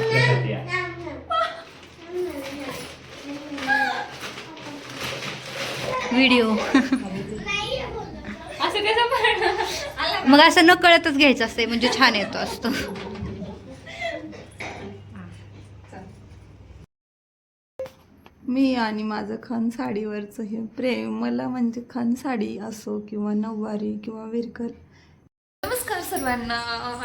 आपल्यासाठी आहे. व्हिडिओ असं कसं पण? मग असं न कळतच घ्यायचं असते म्हणजे छान येतो असतो. मी आणि माझं खण साडीवरचं हे प्रेम मला म्हणजे खण साडी असो किंवा नऊवारी किंवा विरकर सर्वांना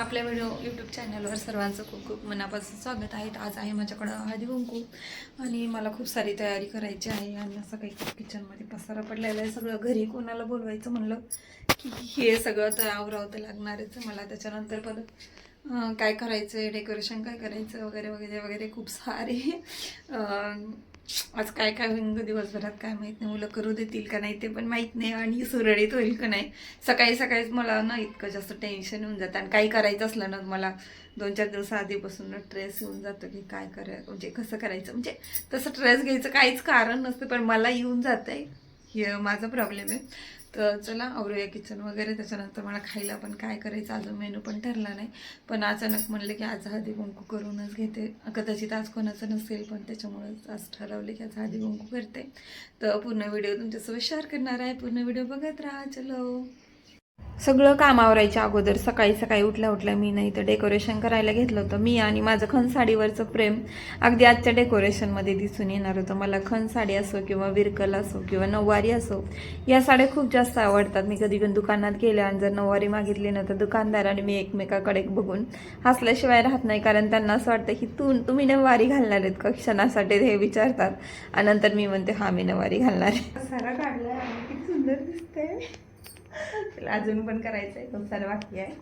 आपल्या व्हिडिओ यूट्यूब चॅनलवर सर्वांचं खूप खूप मनापासून स्वागत आहे. आज आहे माझ्याकडं हळदी कुंकू आणि मला खूप सारी तयारी करायची आहे आणि असं काही किचनमध्ये पसारा पडलेला आहे. सगळं घरी कोणाला बोलवायचं म्हणलं की हे सगळं तर आवरावं तर लागणारच मला त्याच्यानंतर परत काय करायचं आहे डेकोरेशन काय करायचं वगैरे वगैरे वगैरे खूप सारे. आज काय काय होईल दिवसभरात काय माहीत नाही. मुलं करू देतील का नाही ते पण माहीत नाही आणि सुरळीत होईल का नाही. सकाळी सकाळीच मला ना इतकं जास्त टेन्शन येऊन जातं. आणि काही करायचं असलं ना मला दोन चार दिवस आधीपासून ट्रेस येऊन जातं की काय कराय म्हणजे कसं करायचं. म्हणजे तसं ट्रेस घ्यायचं काहीच कारण नसतं पण मला येऊन जातं आहे हे माझा प्रॉब्लेम आहे. तर चला आवरूया किचन वगैरे. त्याच्यानंतर मला खायला पण काय करायचं अजून मेनू पण ठरला नाही. पण अचानक म्हणलं की आज हळदी कुंकू करूनच घेते. कदाचित आज कोणाचं नसेल पण त्याच्यामुळेच आज ठरवले की आज हळदी कुंकू करते. तर पूर्ण व्हिडिओ तुमच्यासोबत शेअर करणार आहे. पूर्ण व्हिडिओ बघत राहा. चलो. सगळं काम आवरायच्या अगोदर सकाळी सकाळी उठल्या उठल्या मी नाही तर डेकोरेशन करायला घेतलं होतं. मी आणि माझं खण साडीवरचं प्रेम अगदी आजच्या डेकोरेशनमध्ये दिसून येणार होतं. मला खण साडी असो किंवा विरकल असो किंवा नऊवारी असो या साड्या खूप जास्त आवडतात. मी कधी पण दुकानात गेले आणि जर नऊवारी मागितली ना तर दुकानदार आणि मी एकमेकाकडे बघून हसल्याशिवाय राहत नाही. कारण त्यांना असं वाटतं की तू तुम्ही नऊवारी घालणार आहेत का? क्षणासाठी हे विचारतात. आणि नंतर मी म्हणते हा मी नऊवारी घालणार आहे. सारा काढला सुंदर दिसते तिला अजून पण करायचं आहे खूप सारं बाकी आहे.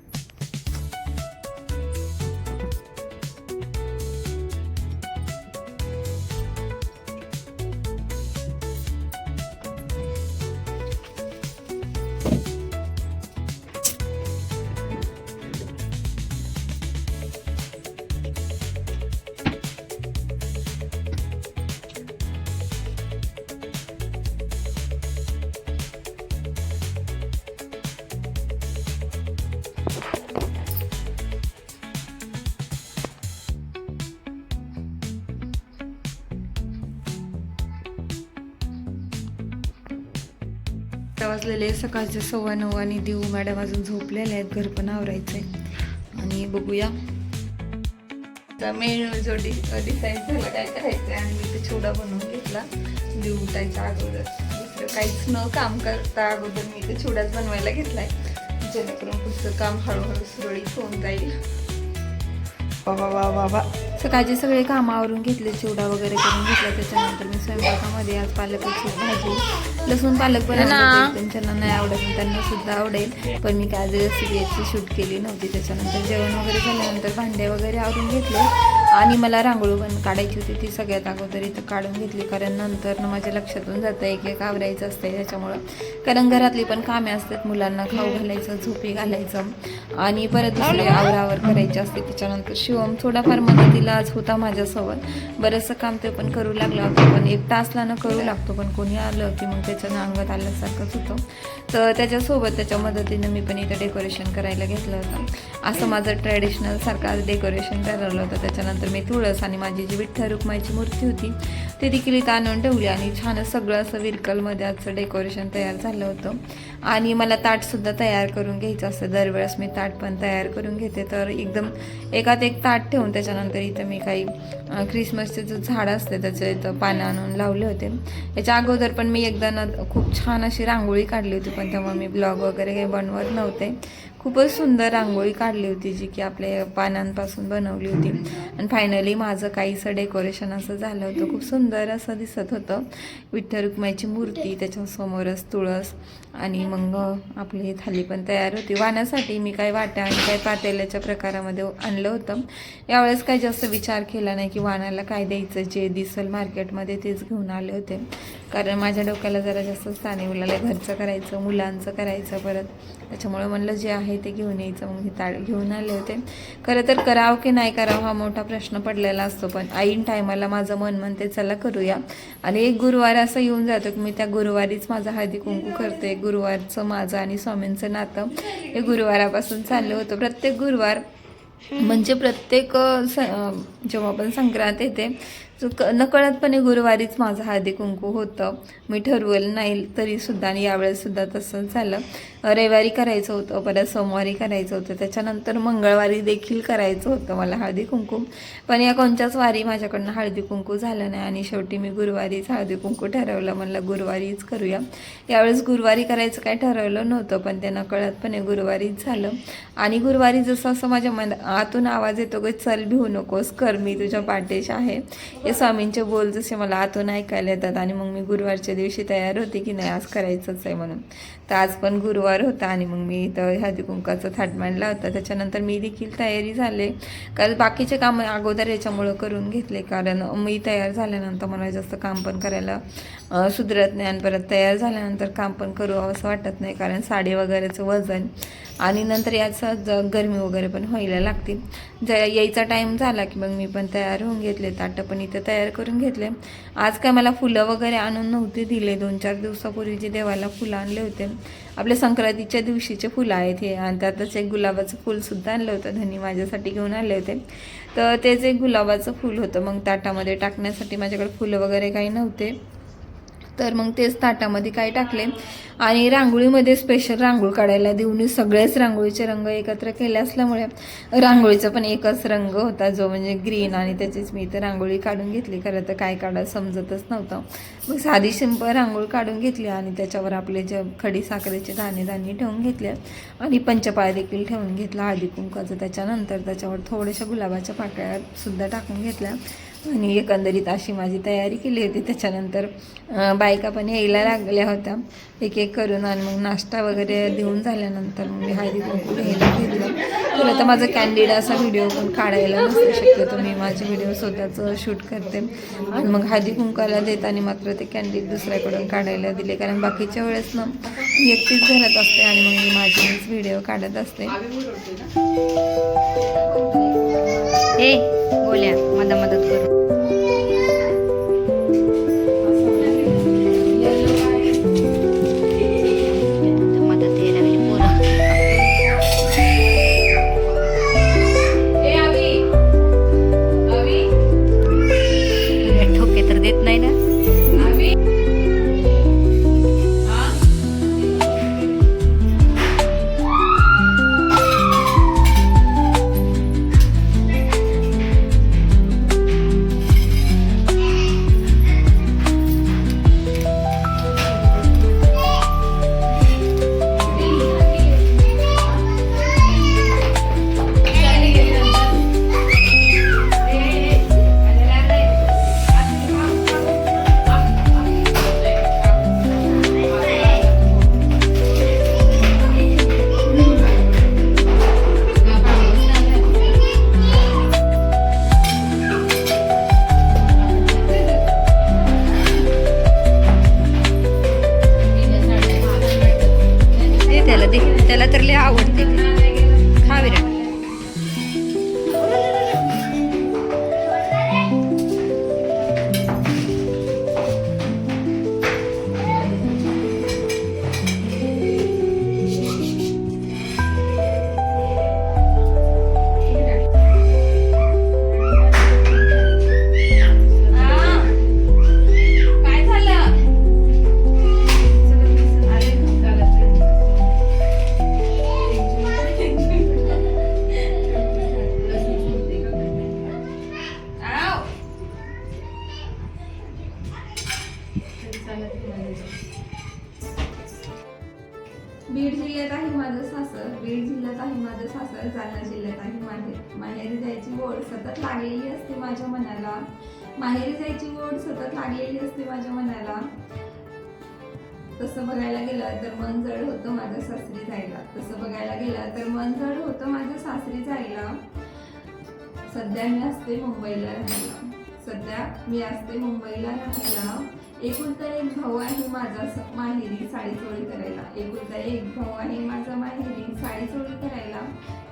वाजलेले सकाळचे सव्वा नऊ आणि देऊ मॅडम अजून झोपलेले आहेत. घर पण आवरायचे आणि बघूया. मेनू जो डि डिसाईड झाला काय करायचं आणि मी ते छोडा बनवून घेतला. देऊ उठायच्या अगोदर. दुसरं काहीच न काम करता अगोदर मी ते छोडाच बनवायला घेतलाय. जेणेकरून पुढचं काम हळूहळू सुरळीत होऊन जाईल. बाबा वा बाबा. सकाळचे सगळे काम आवरून घेतले. चिवडा वगैरे करून घेतला. त्याच्यानंतर मी स्वयंपाकामध्ये आज पालकाची भाजी लसूण पालक बनवले त्यांच्याना नाही आवडत पण त्यांना सुद्धा आवडेल. पण मी काय रेसिपी याची शूट केली नव्हती त्याच्यानंतर जेवण वगैरे झाल्यानंतर भांडे वगैरे आवरून घेतले. आणि मला रांगोळी पण काढायची होती ती सगळ्यात अगोदर इथं काढून घेतली. कारण नंतर ना माझ्या लक्षातून जातं एक एक आवरायचं आहे त्याच्यामुळं कारण घरातली पण कामे असतात मुलांना खाऊ घालायचं झोपी घालायचं. आणि परत दुसरे आवरावर करायचे असते त्याच्यानंतर शिवम थोडाफार मदतीला आज होता माझ्यासोबत. बरंचसं काम ते पण करू लागला होता पण एक तासला न करू लागतो पण कोणी आलं की मग त्याच्यानं अंगात आल्यासारखंच होतं. तर त्याच्यासोबत त्याच्या मदतीनं मी पण इथं डेकोरेशन करायला घेतलं होतं. असं माझं ट्रॅडिशनल सारखं आज डेकोरेशन ठरवलं होतं त्याच्यानंतर मी तुळस आणि माझी जी विठ्ठल रुक्माईची मूर्ती होती ते देखील इथं आणून ठेवली आणि छान सगळं असं विरकलमध्ये आजचं डेकोरेशन तयार झालं होतं. आणि मला ताटसुद्धा तयार करून घ्यायचं असतं. दरवेळेस मी ताट पण तयार करून घेते. तर एकदम एकात एक ताट ठेवून त्याच्यानंतर इथं मी काही क्रिसमसचे ख्रिसमसचे जो झाड असते त्याचं इथं पानं आणून लावले होते. याच्या अगोदर पण मी एकदा ना खूप छान अशी रांगोळी काढली होती पण तेव्हा मी ब्लॉग वगैरे काही बनवत नव्हते. खूपच सुंदर रांगोळी काढली होती जी की आपल्या पानांपासून बनवली होती. आणि फायनली माझं काहीसं डेकोरेशन असं झालं होतं. खूप सुंदर असं दिसत होतं. विठ्ठल रुक्माईची मूर्ती त्याच्यासमोरच तुळस आणि मग आपली थाली पण तयार होती. वाण्यासाठी मी काही वाट्या आणि काही पातेल्याच्या प्रकारामध्ये आणलं होतं. यावेळेस काही जास्त विचार केला नाही की वाण्याला काय द्यायचं? जे दिसेल मार्केटमध्ये तेच घेऊन आले होते. कारण माझ्या डोक्याला जरा जास्त स्थानी मुलाला घरचं करायचं मुलांचं करायचं परत. त्याच्यामुळे म्हणलं जे आहे ते घेऊन यायचं. मग मी ताळ घेऊन आले होते. खरं तर करावं की नाही करावं हा मोठा प्रश्न पडलेला असतो. पण ऐन टायमाला माझं मन म्हणते चला करूया. आणि एक गुरुवार असं येऊन जातो की मी त्या गुरुवारीच माझा हळदी कुंकू करते. गुरुवारचं माझं आणि स्वामींचं नातं हे गुरुवारापासून चाललं होतं. प्रत्येक गुरुवार म्हणजे प्रत्येक स जेव्हा आपण संक्रांत येते क नकळतपणे गुरुवारीच माझं हळदी कुंकू होतं. मी ठरवलं नाही तरीसुद्धा आणि यावेळेससुद्धा तसंच झालं. रविवारी करायचं होतं परत सोमवारी करायचं होतं. त्याच्यानंतर मंगळवारी देखील करायचं होतं मला हळदी कुंकू पण या कोणत्याच वारी माझ्याकडनं हळदी कुंकू झालं नाही आणि शेवटी मी गुरुवारीच हळदी कुंकू ठरवलं. म्हणलं गुरुवारीच करूया. यावेळेस गुरुवारी करायचं काय ठरवलं नव्हतं पण ते नकळतपणे गुरुवारीच झालं. आणि गुरुवारी जसं असं माझ्या मन आतून आवाज येतो की चल भिवू नकोस कर मी तुझ्या पाठीशी आहे. हे स्वामींचे बोल जसे मला आतून ऐकायला येतात आणि मग मी गुरुवारच्या दिवशी तयार होते की नाही आज करायचंच आहे म्हणून. तर आज पण गुरुवार होता आणि मग मी इथं हळदी कुंकाचा थाट मांडला होता. त्याच्यानंतर मी देखील तयारी झाले. कारण बाकीचे काम अगोदर याच्यामुळं करून घेतले कारण मी तयार झाल्यानंतर मला जास्त काम पण करायला सुधरत नाही आणि परत तयार झाल्यानंतर काम पण करू असं वाटत नाही कारण साडी वगैरेचं वजन आणि नंतर याचं ज गरमी वगैरे पण व्हायला लागते. ज यायचा टाईम झाला की मग मी पण तयार होऊन घेतले ताटं पण इथं तयार करून घेतले. आज काय मला फुलं वगैरे आणून नव्हते दिले दोन चार दिवसापूर्वी जे देवाला फुलं आणले होते. आपल्या संक्रांतीच्या दिवशीचे फुलं आहेत हे आणि त्यातच एक गुलाबाचं फुलसुद्धा आणलं होतं धनी माझ्यासाठी घेऊन आले होते. तर तेच एक गुलाबाचं फुल होतं मग ताटामध्ये टाकण्यासाठी माझ्याकडे फुलं वगैरे काही नव्हते. तर मग तेच ताटामध्ये काय टाकले. आणि रांगोळीमध्ये स्पेशल रांगोळ काढायला देऊन सगळेच रांगोळीचे रंग एकत्र केले असल्यामुळे रांगोळीचा पण एकच रंग होता जो म्हणजे ग्रीन आणि त्याचीच मी इथं रांगोळी काढून घेतली. खरं तर काय काढा समजतच नव्हतं. मग साधी शिंप रांगोळी काढून घेतली आणि त्याच्यावर आपले जे खडी साखरेचे दाणे दाणे ठेवून घेतले. आणि पंचपाळ देखील ठेवून घेतला. हळदी कुंकाचं त्याच्यानंतर त्याच्यावर थोड्याशा गुलाबाच्या पाकळ्या सुद्धा टाकून घेतल्या. आणि एकंदरीत अशी माझी तयारी केली होती. त्याच्यानंतर बायका पण यायला लागल्या होत्या. एक एक करून आणि मग नाश्ता वगैरे देऊन झाल्यानंतर मग मी हळदी कुंकू घ्यायला घेतलं. तर माझा माझं कॅन्डिड असा व्हिडिओ पण काढायला नसतो शक्यतो मी माझे व्हिडिओ स्वतःचं शूट करते. आणि मग हळदी कुंकाला देताना मात्र ते कॅन्डिड दुसऱ्याकडून काढायला दिले. कारण बाकीच्या वेळेस ना मी एकटीच घरात असते आणि मग मी माझीच व्हिडिओ काढत असते. ए बोल्या मदत मदत करू. सतत लागलेली असते माझ्या मनाला. तसं बघायला गेलं तर मन जड होतं माझ्या सासरी जायला तसं बघायला गेलं तर मन जड होतं माझ्या सासरी जायला सध्या मी असते मुंबईला राहायला. सध्या मी असते मुंबईला राहायला. एकुलता एक भाऊ आहे माझा माहेरी साडी चोळी करायला. एकुलता एक भाऊ आहे माझा माहेरी साडी चोळी करायला.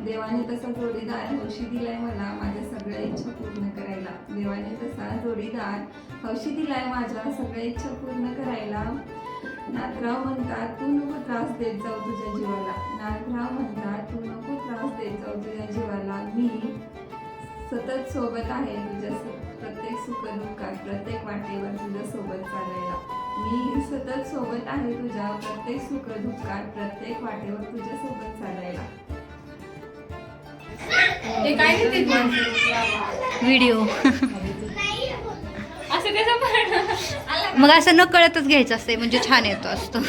देवाने तसा जोडीदार हौशी दिलाय मला माझ्या सगळ्या इच्छा पूर्ण करायला. देवाने तसा जोडीदार हौशी दिलाय माझ्या सगळ्या इच्छा पूर्ण करायला. नाथराव म्हणतात तू नको त्रास देत जाऊ तुझ्या जीवाला. नाथराव म्हणतात तू नको त्रास देत जाऊ तुझ्या जीवाला. मी सतत सोबत आहे तुझ्या सुख दुःखात प्रत्येक वाटेवर तुझ्या सोबत चालायला. मी सतत सोबत आहे तुझ्या प्रत्येक सुख दुःखात प्रत्येक वाटेवर तुझ्या सोबत चालायला. हे? व्हिडिओ असं कसं मग असं न कळतच घ्यायचं असते म्हणजे छान येतो असतो.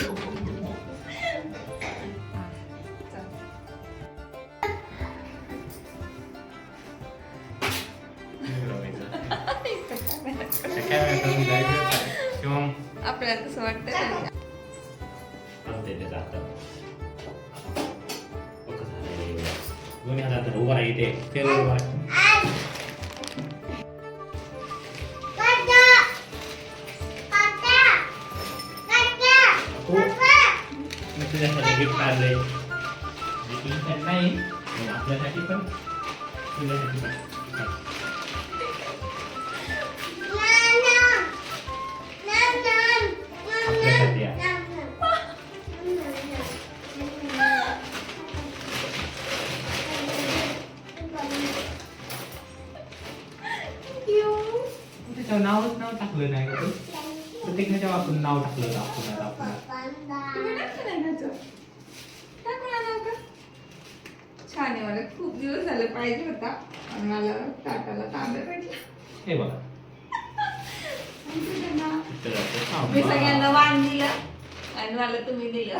आपल्याला तसं वाटतं का? असते ते जातं कसं झालंय? दोन्ही हातात उभा राहिते ते उभा राहिते हो. मी तुझ्यासाठी गिफ्ट आणलंय गिफ्ट नाही पण आपल्यासाठी पण तुझ्यासाठी पण त्याच्यावर नावच नाव टाकलं नाही का तू? प्रत्येक ह्याच्यावर आपण नाव टाकलं होतं आपण तुम्ही टाकलं नाही? टाकून? छान आहे मला खूप दिवस झाले पाहिजे होता. आणि मला टाटाला तांबे भेटला हे बघा. मी सगळ्यांना वाण दिलं आणि मला तुम्ही दिलं.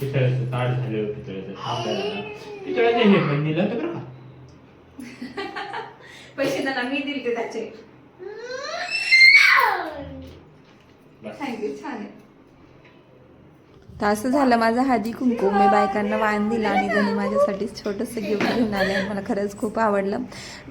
पितळ्याचं ताट झालं पितळ्याचं हे पण दिलं होतं बरं का? पैसे त्यांना मी दिले त्याचे. बस. थँक्यू छान आहे. तर असं झालं माझा हळदी कुंकू मी बायकांना वाण दिला आणि त्यांनी माझ्यासाठी छोटंसं गिफ्ट घेऊन आले आणि मला खरंच खूप आवडलं.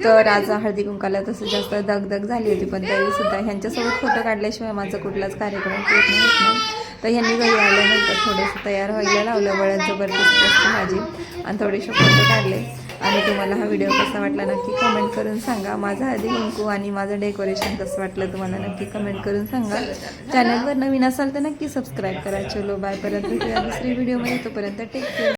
तर आज हळदी कुंकाला तसं जास्त दगदग झाली होती पण तरी सुद्धा ह्यांच्यासोबत फोटो काढल्याशिवाय माझा कुठलाच कार्यक्रम पूर्ण होत नाही तर ह्यांनी घरी आल्यानंतर थोडंसं तयार व्हायला लावलं वळत जबरदस्ती असते माझी. आणि थोडेसे फोटो काढले. आणि तुम्हाला हा व्हिडिओ कसा वाटला नक्की कमेंट करून सांगा. माझा हळदी कुंकू आणि माझं डेकोरेशन कसं वाटलं तुम्हाला नक्की कमेंट करून सांगा. चॅनलवर नवीन असाल तर नक्की सबस्क्राईब करा. चलो बाय परत भेटूया दुसरी व्हिडिओमध्ये तोपर्यंत टेक केअर